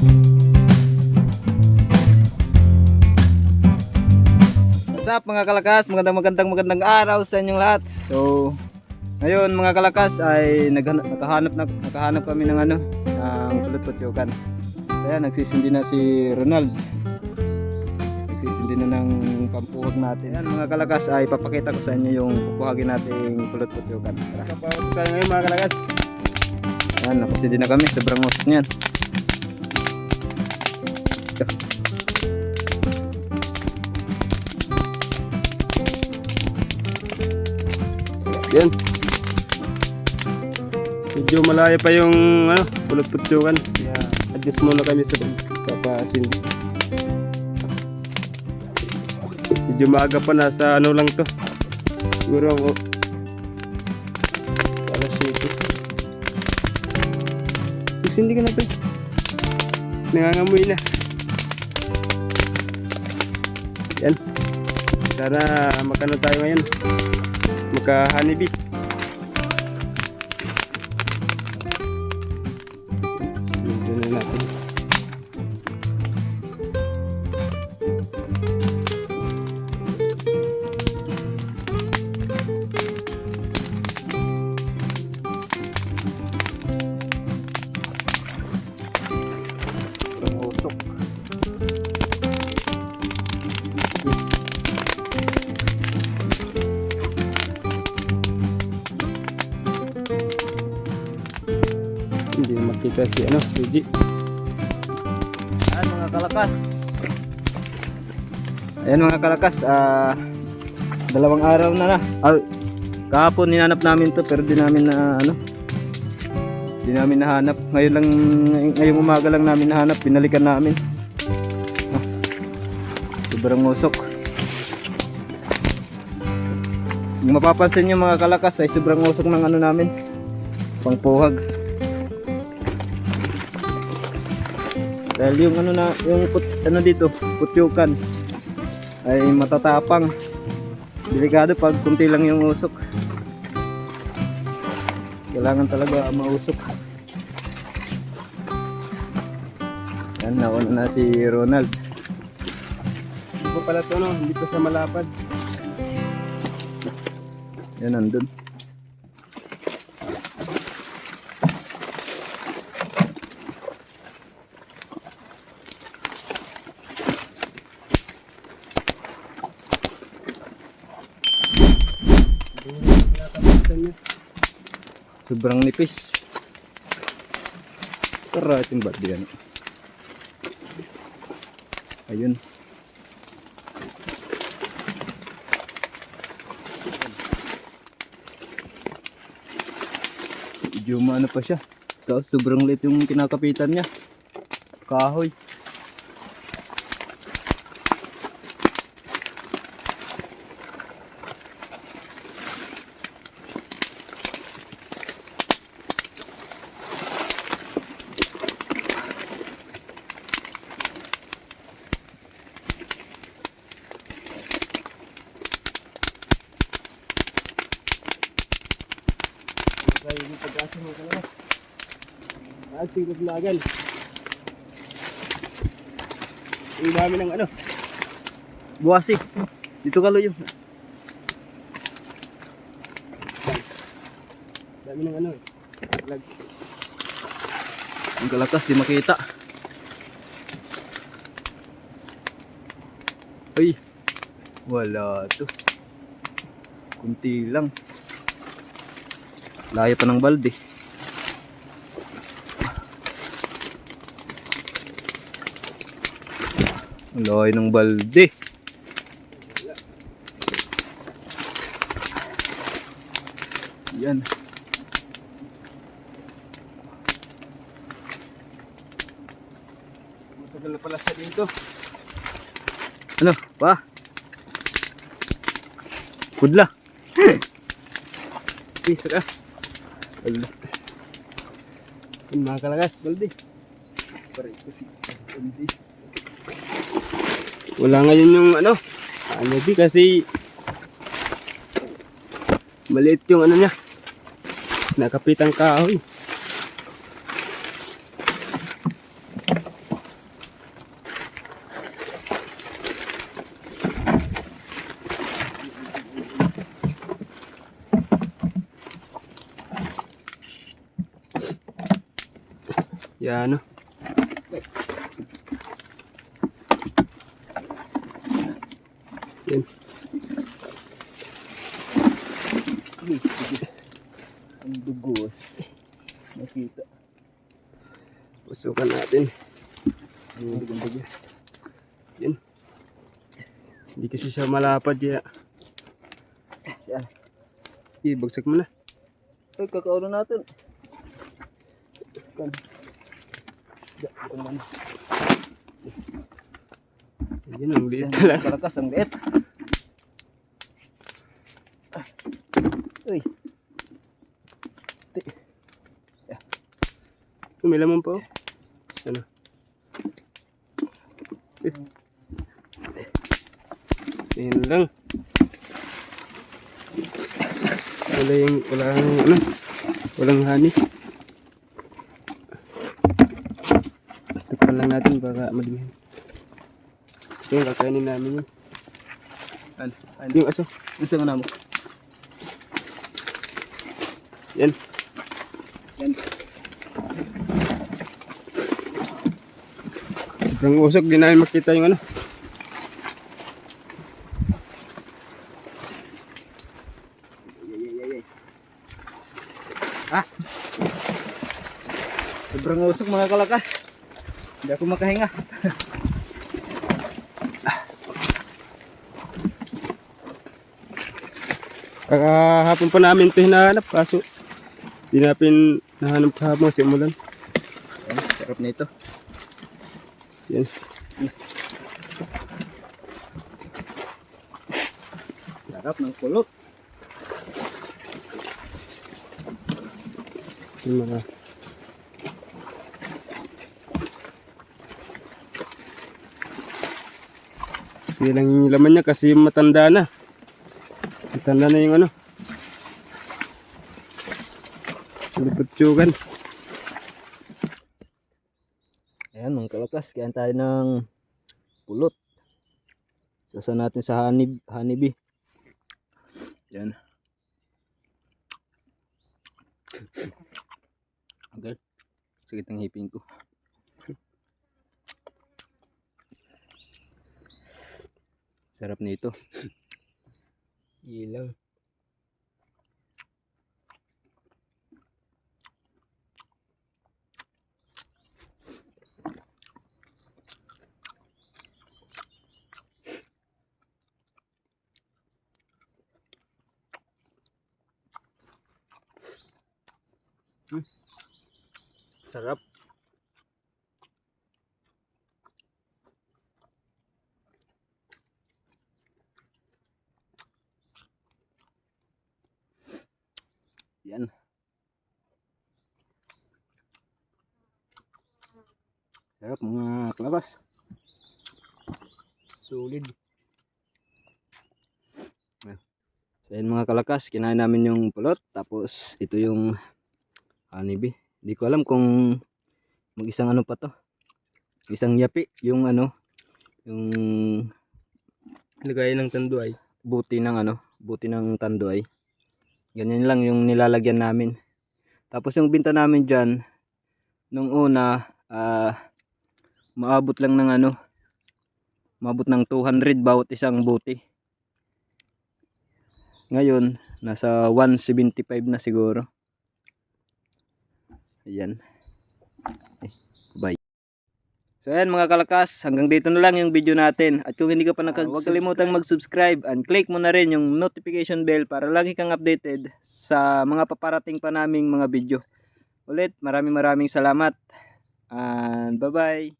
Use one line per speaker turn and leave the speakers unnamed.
What's up mga kalakas? Magandang magandang magandang araw sa inyong lahat. So, ngayon mga kalakas ay naghanap, nakahanap, na, nakahanap kami ng ano, ng pulot-putyukan. Kaya nagsisindi na si Ronald. Nagsisindi na ng pampuhag natin. Yan mga kalakas ay papakita ko sa inyo yung pupuhagin nating pulot-putyukan. Tara.
Kapawag tayo ngayon mga kalakas.
Yan, nakasindi na kami. Sobrang usok niyan.
Yan. Medyo malayo pa yung ano, pulot-putsukan. Kaya adjust muna kami sa papasin. Medyo maaga pa nasa ano lang to. Siguro ako. Alas 7. Hindi ka na to. Nangangamoy na. Yan. Sana makano tayo ngayon. Magka honeybee. Makita si ano, si G.
Ayan mga kalakas. Ayan mga kalakas, ah dalawang araw na na. Ah, kahapon ninanap namin to pero di namin na ano. Di namin nahanap. Ngayon lang ngayong umaga lang namin nahanap, binalikan namin. Ah, sobrang usok. Yung mapapansin nyo mga kalakas ay sobrang usok ng ano namin. Pangpuhag. Dahil yung ano na, yung put, ano dito, putyukan ay matatapang. Delikado pag kunti lang yung usok. Kailangan talaga mausok. Yan, nauna na si Ronald.
Hindi pa pala to no, hindi pa siya malapad.
Yan, nandun. Sobrang nipis. Karating ba't yan? Ayun. Medyo maano pa siya. Tapos sobrang liit yung kinakapitan niya. Kahoy.
Kaya yung pag-asa mo kalakas. At sinaglagan. Ang dami ng ano.
Buwasi. Dito ka luyo.
Dami ng ano. Lag.
Ang kalakas di makita. Ay. Wala to. Kunti lang. Layo pa ng balde. Layo ng balde. Yan.
Matagal na pala siya dito.
Ano? Pa? Kudla.
Peace Wala. Yung mga kalakas. Baldi. Wala ngayon yung ano. Ano di kasi maliit yung ano niya. Nakapitang kahoy. Yan, no? Yan.
Ang dugos. Nakita.
Pusukan natin. Yan. Hindi kasi siya malapad ya.
Yan.
Ibagsak mo na.
Ay, kakaulo natin. Kan. Naman.
Yan, ang liit talaga.
Kalakas, ang liit. Uy.
May laman pa oh. Ano? Eh. Yan lang. Wala yung, wala yung, ano, walang honey. Lang natin baka madimin. Ito yung kakainin namin yun.
Ano? Ano?
Yung aso.
Sa nga mo?
Yan.
Yan.
Sobrang usok, di namin makita yung ano.
Ah! Sobrang usok mga kalakas. Hindi ako makahinga.
Kakahapon pa namin ito hinahanap kaso di natin nahanap kahapon kasi umulan.
Yan, sarap nito.
Yan.
Sarap ng kulot.
Yung mga Yan lang yung laman niya kasi matanda na. Matanda na yung ano. Luputsugan.
Ayan mga kalakas, kain tayo ng pulot. Sasa natin sa honey, honeybee. Yan. Okay. Sakit ng hiping ko. Sarap nito.
Ilang.
Sarap. Yan. Sarap mga kalabas.
Solid.
So yan mga kalakas, kinain namin yung pulot. Tapos ito yung honeybee. Hindi ko alam kung mag-isang ano pa to. Isang yapi. Yung ano, yung
Lagay ng tanduay.
buti ng ano, buti ng tandoy. Ganyan lang yung nilalagyan namin. Tapos yung binta namin dyan, nung una, ah, maabot lang ng ano, maabot ng 200 bawat isang buti. Ngayon, nasa 175 na siguro. Ayan. Eh, bye. So ayan mga kalakas, hanggang dito na lang yung video natin. At kung hindi ka pa nakag- huwag kalimutang mag-subscribe and click mo na rin yung notification bell para lagi kang updated sa mga paparating pa naming mga video. Ulit, maraming maraming salamat. And bye-bye.